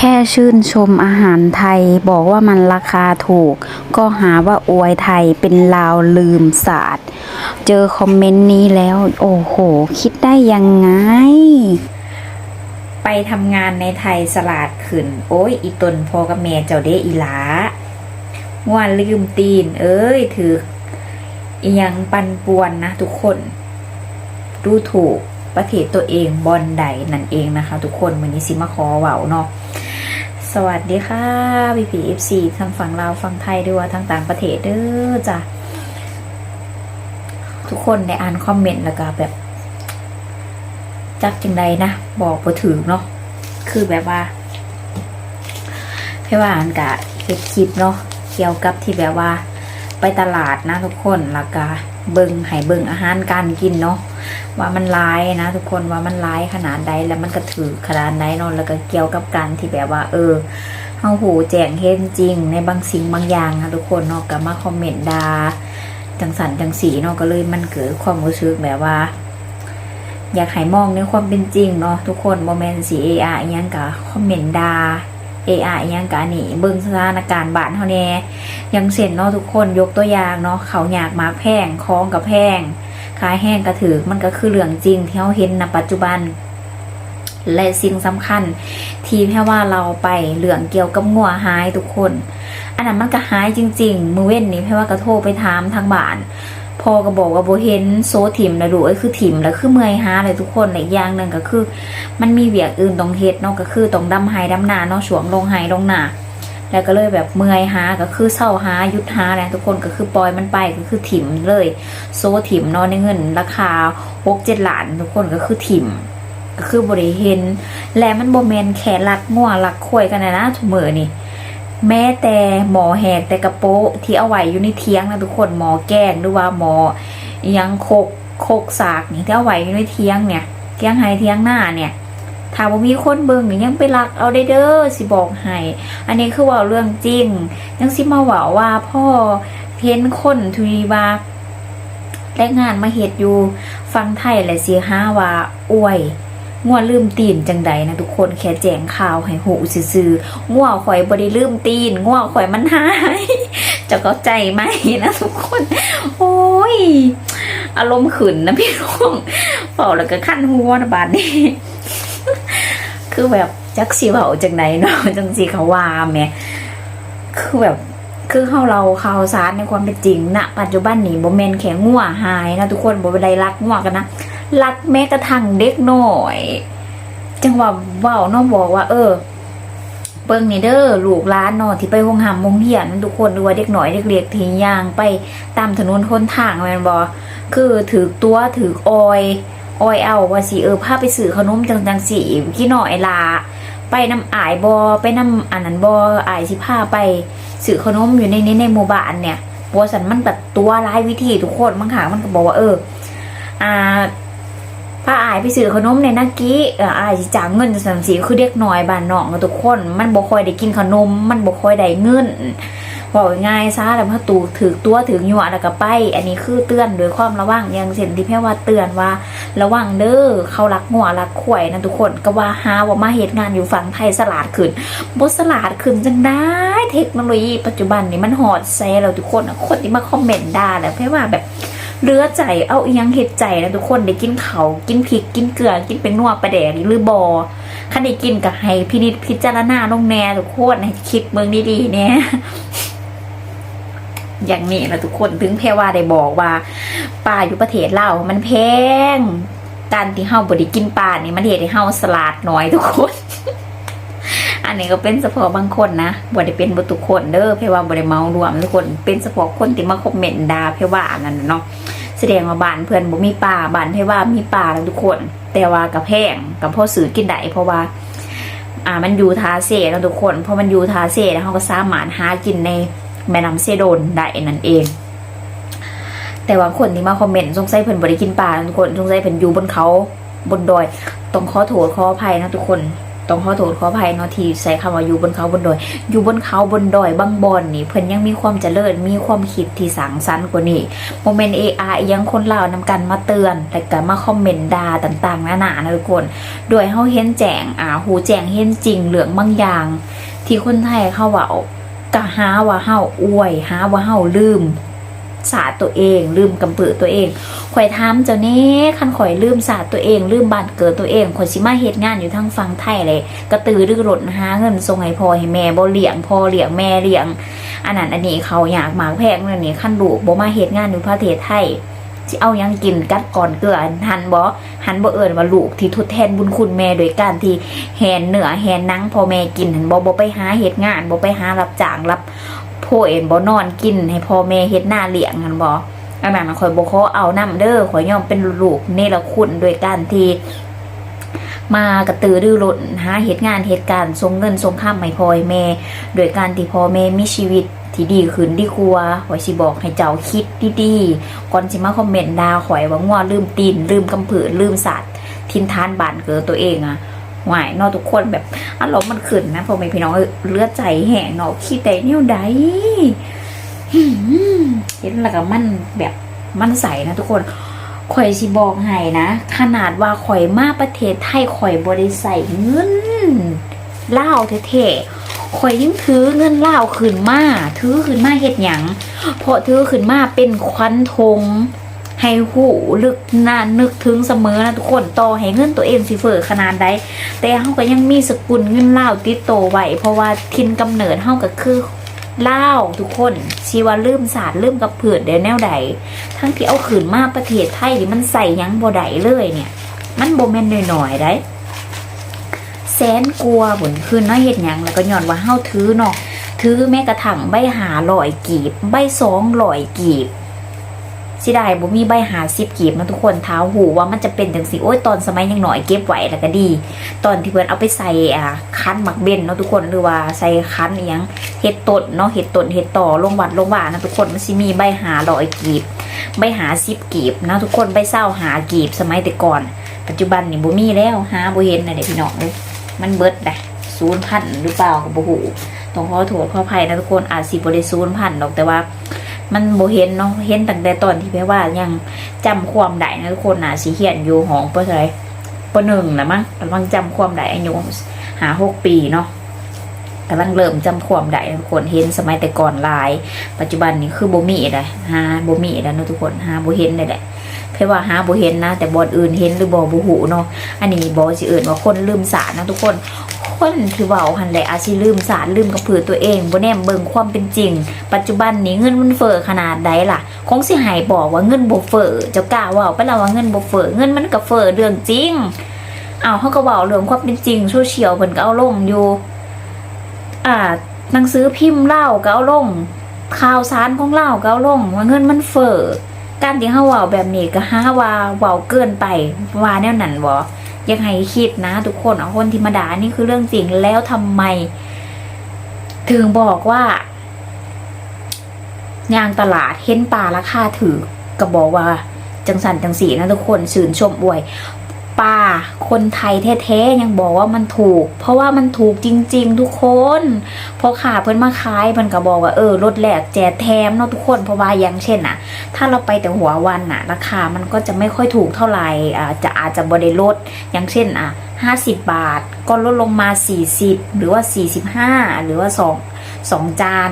แค่ชื่นชมอาหารไทยบอกว่ามันราคาถูก ก็หาว่าอวยไทยเป็นลาวลืมศาสตร์ เจอคอมเมนต์นี้แล้ว โอ้โห คิดได้ยังไง ไปทำงานในไทยสลาดขึ้น โอ้ย อีตนพอกับแม่เจ้าเด้อีหลาว่าลืมตีน เอ้ย ถืออียังปันป่วนนะทุกคน ดูถูกประเทศตัวเองบอนใดนั่นเองนะคะ ทุกคนวันนี้ซิมาขอเว้าเนาะ สวัสดีค่ะพี่พีเอฟซีทั้งฝั่งลาวฝั่งไทยด้วยทั้งต่างประเทศเด้อจ้ะทุกคนในอ่านคอมเมนต์แล้วก็แบบ จักจังใดนะ บอกบ่ถือเนาะคือแบบว่าพี่ว่าอันกะเฮ็ดคลิปเนาะเกี่ยวกับที่แบบว่า ไปตลาดนะทุกคนแล้วก็เบิงให้เบิงอาหารการกินเนาะ ว่ามันร้ายนะ ทุกคนว่ามันร้ายขนาดใดแล้วมันก็ถือขนาดไหนเนแล้วก็เกี่ยวกับการที่แบบว่า เออเฮาหูแจ้งเห็นจริง ในบางสิ่งบางอย่างนะทุกคนเนาะก็มาคอมเมนต์ดาจังสันจังสีเนาะก็เลยมันเกิดความรู้สึกแบบว่า อยากให้มองในความเป็นจริงเนาะทุกคนโมเมนต์สีเออายังกะคอมเมนต์ดาเออายังกะนี่เบิ่งสถานการณ์บ้านเฮาแน่อยังเส้นเนาะทุกคนยกตัวอย่างเนาะเขาอยากมาแพงคล้องกับแพง ขายแห้งกระถือมันก็คือเรื่องจริงที่เราเห็นณปัจจุบัน และสิ่งสำคัญ ที่แค่ว่าเราไปเรื่องเกี่ยวกับงัวหายทุกคน อันนั้นมันก็หายจริง ๆ มือเว้นนี้แค่ว่ากระโทรไปถามทางบ้านพอก็บอกว่าโบเห็นโซถิ่มนะดูไอ้คือถิ่มแล้วคือเมื่อยหาเลยทุกคนและอีกอย่างหนึ่งก็คือ มันมีเวียกอื่นตรงเฮ็ดเนาะก็คือตรงดำไฮดำนาเนาะช่วงลงไฮลงหนา แล้วก็เลยแบบเมื่อยหาก็คือเศร้าหาหยุดหาแหละทุกคนก็คือปล่อยมันไปก็คือถิ่มเลย โซ่ถิ่มนาะในเงิน ราคาหกเจ็ดหลานทุกคนก็คือถิ่มก็คือบริเห็น และมันโบแมนแค่ลักงัวลักควยกันนะนะทุกมือนี่แม้แต่หมอแหกแต่กระโปะที่เอาไว้อยู่ในเทียงนะทุกคนหมอแกล้งหรือว่าหมอยังโคกโคกสากนี่ที่เอาไว้อยู่ในเทียงเนี่ยเทียงไฮเทียงหน้าเนี่ย ถ้าว่ามีคนเบิ่งนี่ยังไปลักเอาได้เด้อสิบอกให้อันนี้คือว่าเรื่องจริง ยังสิมาว่าว่าพ่อเพ้นคนทุยว่าแรงงานมาเฮ็ดอยู่ฟังไทยและสิหาว่าอวยงัวลืมตีนจังใดนะทุกคนแค่แจ้งข่าวให้หูซื่อๆงัวข่อยบ่ได้ลืมตีนงัวข่อยมันหายจะเข้าใจไหมนะทุกคน โอ้ย อารมณ์ขืนนะพี่น้องเป่าแล้วก็ขั้นหัวนะบาดนี้ คือแบบจักสีเบาจังไหนเนาะจังสีเขาว่าแม่คือแบบคือเฮาเราข่าวสารในความเป็นจริงณปัจจุบันนี้บ่แมนแค่งัวหายนะทุกคนบ่ได้รักงัวกันนะรักแม้กระทั่งเด็กน้อย จังหวะเว้าน้องบอกว่า เออเบิ่งนี่เด้อลูกล้านนาะที่ไปโรงหามโรงเรียนทุกคนดูว่าเด็กหน้อยเด็กเล็กทียางไปตามถนนคนทางแมนบ่คือถือตัวถือออย ออยเอาว่าสิเออพาไปซื้อขนมจังจังสิกี่น้อยลา ไปน้ำอายบอไปน้ำอันนั้นบออายสิพาไปซื้อขนมอยู่ในในในหมู่บ้านเนี่ยบัวสันมันแบบตัวร้ายวิธีทุกคนบางครั้งมันก็บอกว่าเออ อ่าป้าอายไปซื้อขนมในนักกี้เอออายสิจ่างเงินสามสีคือเด็กน้อยบ้านนอกอะทุกคน มันบ่คอยได้กินขนม มันบ่คอยได้เงิน บอกง่ายซะแล้วพอตูถือตัวถือหยวแล้วก็ไป อันนี้คือเตือนโดยความระวังอย่างเช่นที่แพ่ว่าเตือนว่า ระวังเด้อเขารักงัวรักข่วยนะทุกคนก็ว่าหาว่ามาเหตุงานอยู่ฝั่งไทยสลาดขึ้นบสลาดขึ้นจังได้เทคโนโลยีปัจจุบันนี้มันหอดแซ่เราทุกคนคนที่มาคอมเมนต์ด่าแล้วแพ่ว่าแบบเลือใจเอาอียังเห็ดใจนะทุกคนได้กินเขากินพริกกินเกลือกินเป็นนัวประแดกหรือบอคันได้กินกับให้พินิจพิจารณาลงแน่ทุกคนให้คิดเมืองดีๆเนี่ย อย่างนี้นะทุกคนถึงแพรว่าได้บอกว่าปลาอยู่ประเทศเรามันแพงการที่เฮาบ่ได้กินปลานี่มันเฮ็ดให้เฮาสลัดน้อยทุกคน อันนี้ก็เป็นเฉพาะบางคนนะบ่ได้เป็นบ่ทุกคนเด้อเพรว่าบ่ได้เมารวมทุกคน เป็นเฉพาะคนที่มาคอมเมนต์ด่าเพรว่าอันนั้นเนาะแสดงว่าบ้านเพื่อนบ่มีปลาบ้านเพรว่ามีปลาแล้วทุกคน แต่ว่ากับแพงกับพ่อซื้อกินได้เพราะว่า อ่ามันอยู่ทาเซ่แล้วทุกคนพอมันอยู่ทาเซ่แล้วเขาก็สามารถหากินใน แม่น้ำเซโดนได้นั่นเอง แต่ว่าคนที่มาคอมเมนต์สงสัยเพิ่นบ่ได้กินปลาทุกคนสงสัยเพิ่นอยู่บนเขาบนดอยต้องขอโทษขออภัยนะทุกคนต้องขอโทษขออภัยเนาะที่ใช้คำว่าอยู่บนเขาบนดอย อยู่บนเขาบนดอยบางบอนนี่เพิ่นยังมีความเจริญมีความคิดที่สังสรรค์กว่านี้โมเมนต์เอไอยังคนเล่าวนำกันมาเตือน แต่ก็มาคอมเมนต์ด่าต่างๆนานานะทุกคนโดยเฮาเห็นแจงอ่าหูแจงเห็นจริงเหลืองบางอย่าง ที่คนไทยเขาว้า ก็หาว่าเฮาอวย หาว่าเฮาลืม สาตัวเอง ลืมกำปือตัวเองข่อยทามเจ้านี้คันข่อยลืมศาสตร์ตัวเอง ลืมบ้านเกิดตัวเองข่อยสิมาเฮ็ดงานอยู่ทั้งฝั่งไทยเลยกระตือรือร้นหาเงินส่งให้พ่อให้แม่บ่เลี้ยงพ่อเลี้ยงแม่เลี้ยง อันนั้นอันนี้เขาอยากหมากแพงนั่นนี่ขันลูกบ่มาเฮ็ดงานอยู่ประเทศไทย สิเอายังกินกัดก่อนเกลือหันบ่หันบ่เอิ้นว่าลูกที่ทดแทนบุญคุณแม่โดยการที่แหนเหนือแหนนังพอแม่กินหันบ่บ่ไปหาเฮ็ดงานบ่ไปหารับจ้างรับโพเอ็นบ่นอนกิน ให้พ่อแม่เฮ็ดหน้าเลี้ยงหันบ่อันนั้นข่อยบ่ขอเอานํเด้อข่อยยอมเป็นลูกเนรคุณโดยการที่มากระตือรือร้นหาเหตุงานเหตุการณ์ส่งเงินส่งข้ามให้พ่อให้แม่ โดยการที่พ่อแม่มีชีวิต ที่ดีขึ้นดีกว่าข่อยสิบอกให้เจ้าคิดดีๆก่อนสิมาคอมเมนต์ดาข่อยว่างัวลืมตีนลืมกำผือลืมสัตว์ทินทานบานเกิดตัวเองอะหวายเนอทุกคนแบบอารมณ์มันขึ้นนะพอแม่พี่น้องเลือดใจแห้งเนาะคิดได้แนวใดเห็นแล้วก็มันแบบมันใสนะทุกคนข่อยสิบอกให้นะ ขนาดว่าข่อยมาประเทศไทยข่อยบริใส่เงินเล่าเท่ๆ ข่อยยังถือเงินเล่าขึ้นมาถือขึ้นมาเฮ็ดหยังเพราะถือขึ้นมาเป็นควันธงให้หูลึกนานนึกถึงเสมอนะทุกคนต่อให้เงินตัวเองสิเฟอขนาดใดแต่เฮาก็ยังมีสกุลเงินเล่าติดโตไว้เพราะว่าทินกำเนิดเฮาก็คือเล่าทุกคนชีว่าลืมศาสตร์ลืมกับเผือดเดี๋ยวแนวใดทั้งที่เอาขืนมาประเทศไทยนี่มันใส่ยังบ่ได้เลยเนี่ย มันโบแมนหน่อยๆได้ แสนกลัวาบนคืนเนาะเฮ็ดหยังแล้วก็ย้อนว่าเฮาถือเนาะถือแม้กระทั่งใบหาลอยกีบ ใบสองลอยกีบสิได้บ่มีใบหาสิบกีบนะทุกคนเท้าหูว่ามันจะเป็นจังสิโอ้ยตอนสมัยยังหน่อยเก็บไว้แล้วก็ดี ตอนที่เพิ่อนเอาไปใส่อ่าคั้นหมักเบนเนาะทุกคนหรือว่าใส่คั้นอีหยังเห็ดต้นเนาะเห็ดต้นเห็ดต่อลงวัดลงว่านะทุกคนมันสิมีใบหาลอยกีบ ใบหาซิบกีบนะทุกคนใบเศร้าหากีบสมัยแต่ก่อน ปัจจุบันนี่บ่มีแล้วหาบ่เห็นนะเด็กพี่น้องเลย มันเบิดนะศูนย์พันหรือเปล่าก็บ่ฮู้ต้องขอโทษขออภัยนะทุกคนอาจสิบ่ได้ศูนย์พันหรอกแต่ว่า มันโบเห็นเนาะเห็นตั้งแต่ตอนที่แปลว่ายังจำความได้นะทุกคนนะสิเขียนอยู่ห้องเพิ่นเท่าไร่ปหนึ่งนะมั้งกำลังจำความได้อายุหาหกปีเนาะกำลังเริ่มจำความได้ทุกคนเห็นสมัยแต่ก่อนหลาย ปัจจุบันนี้คือโบมีเลยหาบ่มีแล้วเนาะทุกคนหาบ่เห็นเลยแหละ เพราะว่าหาบ่เห็นนะแต่บอนอื่นเห็นหรือบ่บ่หูเนาะอันนี้บ่สิเอื่นว่าคนลืมสารนะทุกคนคนที่เว้าหันแหละอาจสิลืมสารลืมกับผือตัวเองบ่แนมเบิ่งความเป็นจริง ปัจจุบันนี้เงินมันเฟ้อขนาดใดล่ะ คงสิหายบอกว่าเงินบ่เฟ้อเจ้ากล้าว้าไปแล้วว่าเงินบ่เฟ้อเงินมันก็เฟ้อเรื่องจริงเอาเฮาก็เว้าเรื่องความเป็นจริงโซเชียลเพิ่นก็เอาลงอยู่ อ่าหนังสือพิมพ์เล่าก็เอาลงข่าวสารของเล่าก็เอาลงว่าเงินมันเฟ้อ การที่เฮาเว้าแบบนี้ก็หาว่าเว้าเกินไปว่าแนวนั้นบ่อยังให้คิดนะ ทุกคนเอาคนที่มาด่านี่คือเรื่องจริงแล้วทำไม ถึงบอกว่ายางตลาดเห็นปลาราคาถือก็บอกว่า จังสันจังสีนะทุกคนสื่นชมอวย ปลาคนไทยแท้ๆยังบอกว่ามันถูก เพราะว่ามันถูกจริง ๆ ทุกคนพอขาเพิ่นมาขายเพิ่นก็บอกว่าเออลดแหลกแจกแถมเนาะทุกคนเพราะว่าอย่างเช่นอะ ถ้าเราไปแต่หัววันน่ะ ราคามันก็จะไม่ค่อยถูกเท่าไหร่อ่าจะอาจจะบริลดอย่างเช่นอะห้าสิบบาท ก็ลดลงมาสี่สิบหรือว่าสี่สิบห้าหรือว่าสองสองจาน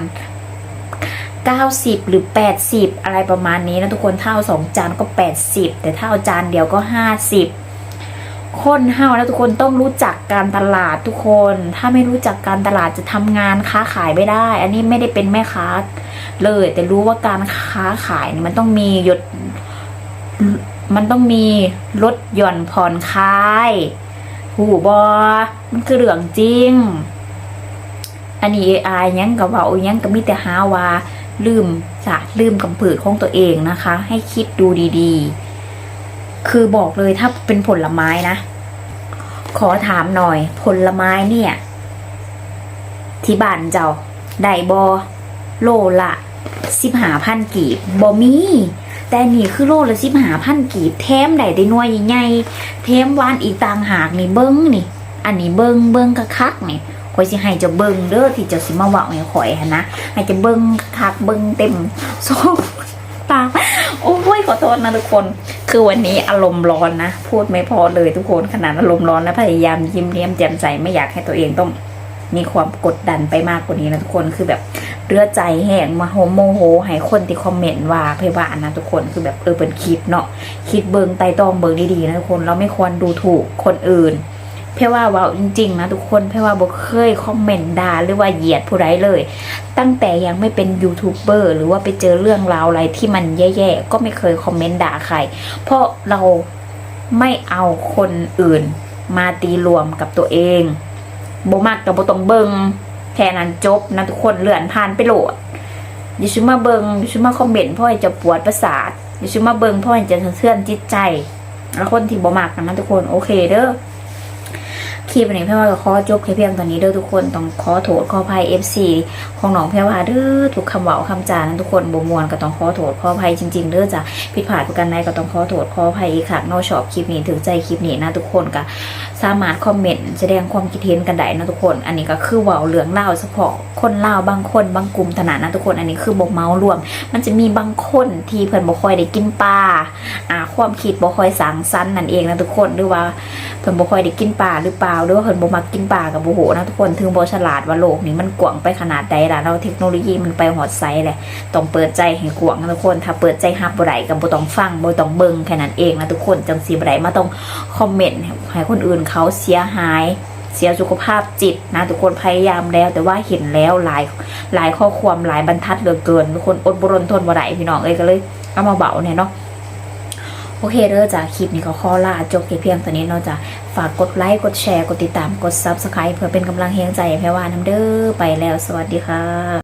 90 หรือ 80 อะไรประมาณนี้นะทุกคนเท่าสองจานก็ 80 แต่เท่าจานเดียวก็ 50 คนเฮาแล้วทุกคนต้องรู้จักการตลาดทุกคน ถ้าไม่รู้จักการตลาดจะทำงานค้าขายไม่ได้ อันนี้ไม่ได้เป็นแม่ค้าเลย แต่รู้ว่าการค้าขายมันต้องมีหยดมันต้องมีลดหย่อนผ่อนคลายหูบอมันคือเรื่องจริง อันนี้อายยังกับว่ายังกับมีแต่หาว่าลืมศาสตร์ลืมกำผืดของตัวเองนะคะ ให้คิดดูดี ๆ คือบอกเลยถ้าเป็นผลไม้นะ ขอถามหน่อย ผลไม้เนี่ย ที่บ้านเจ้าได้บอโลละสิบหาพันกีบบอมีแต่นี่คือโลละสิบหาพันกีบ แถมได้ได้น่วยใหญ่ๆแถมวานอีกต่างหากนี่เบิ้งนี่ อันนี้เบิ่งเบิ่งกระคักนี่ข่อยสิให้เจ้าเบิ่งเด้อที่เจ้าสิมาว้าให้ข่อยนะให้เจ้าเบิ่งคักเบิ่งเต็มสองตาโอ้ยขอโทษนะทุกคน คือวันนี้อารมณ์ร้อนนะ พูดไม่พอเลยทุกคนขนาดอารมณ์ร้อนนะพยายามยิ้มเย้มแจ่มใสไม่อยากให้ตัวเองต้องมีความกดดันไปมากกว่านี้นะทุกคนคือแบบเรือใจแห้งมาโฮโมโหให้คนที่คอมเมนต์ว่าเพยว่านะทุกคนคือแบบเออเป็นคลิปเนาะคิดเบิงไต่ตองเบิงดีๆนะทุกคนเราไม่ควรดูถูกคนอื่น เพราะว่าเว่าจริงๆนะทุกคนเพราะว่าบอกเคยคอมเมนต์ด่าหรือว่าเหยียดผู้ใดเลย ตั้งแต่ยังไม่เป็นยูทูบเบอร์หรือว่าไปเจอเรื่องราวอะไรที่มันแย่ๆก็ไม่เคยคอมเมนต์ด่าใคร เพราะเราไม่เอาคนอื่นมาตีรวมกับตัวเองโบมากกับโบต้องเบิงแค่นั้นจบนะทุกคนเลื่อนผ่านไปโหลดอย่าชิมาเบิงอย่าชิมาคอมเมนต์เพราะจะปวดประสาทอย่าชิมาเบิงเพราะจะเสื่อมจิตใจแล้วคนที่บ่มากนะทุกคนโอเคเด้อ ลิปนี้เพี่อว่าก็ขอจบแค่เพียงตอนนี้เด้อทุกคนต้องขอโทษขออภัย FC ของน้องเพี่อว่าเด้อทุกคำเว้าคำจานั้นทุกคนบ่มวนก็ต้องขอโทษขออภัยจริงๆเด้อจ้ะผิดพลาดประกันใดก็ต้องขอโทษขออภัยอีกครั้งนอกชอบคลิปนี้ถึงใจคลิปนี้นะทุกคนก็สามารถคอมเมนต์แสดงความคิดเห็นกันได้นะทุกคน อันนี้ก็คือเว้าเรื่องเล่าเฉพาะคนเล่าบางคนบางกลุ่มถนัดนะทุกคนอันนี้คือบ่เมารวม มันจะมีบางคนที่เพิ่นบ่ค่อยได้กินปลาอ่าความคิดบ่ค่อยสร้างสรรค์นั่นเองนะทุกคนหรือว่าเพิ่นบ่ค่อยได้กินปลาหรือเปล่าหรือว่าเพิ่นบ่มักกินปลากับบ่โหนะทุกคนถึงบ่ฉลาดว่าโลกนี้มันกว้างไปขนาดใดล่ะเราเทคโนโลยีมันไปฮอดไซแหละต้องเปิดใจให้กว้างนะทุกคน ถ้าเปิดใจรับบ่ได้ก็บ่ต้องฟังบ่ต้องเบิ่งแค่นั้นเองนะทุกคนจังสิบ่ได้มาต้องคอมเมนต์ให้คนอื่นเขาเสียหายเสียสุขภาพจิตนะทุกคนพยายามแล้ว แต่ว่าเห็นแล้วหลายหลายข้อความหลายบรรทัดเหลือเกินทุกคนอดบรนทนบ่ได้พี่น้องเอ้ยก็เลยเอามาเบาเนี่ยเนาะ โอเคเด้อจ้ะคลิปนี้ก็ขอลาจบเพียงตอนนี้เนาะจ้ะฝากกดไลค์กดแชร์กดติดตามกด Subscribe เพื่อเป็นกำลังแรงใจให้แพรว่าน้ำเด้อไปแล้วสวัสดีค่ะ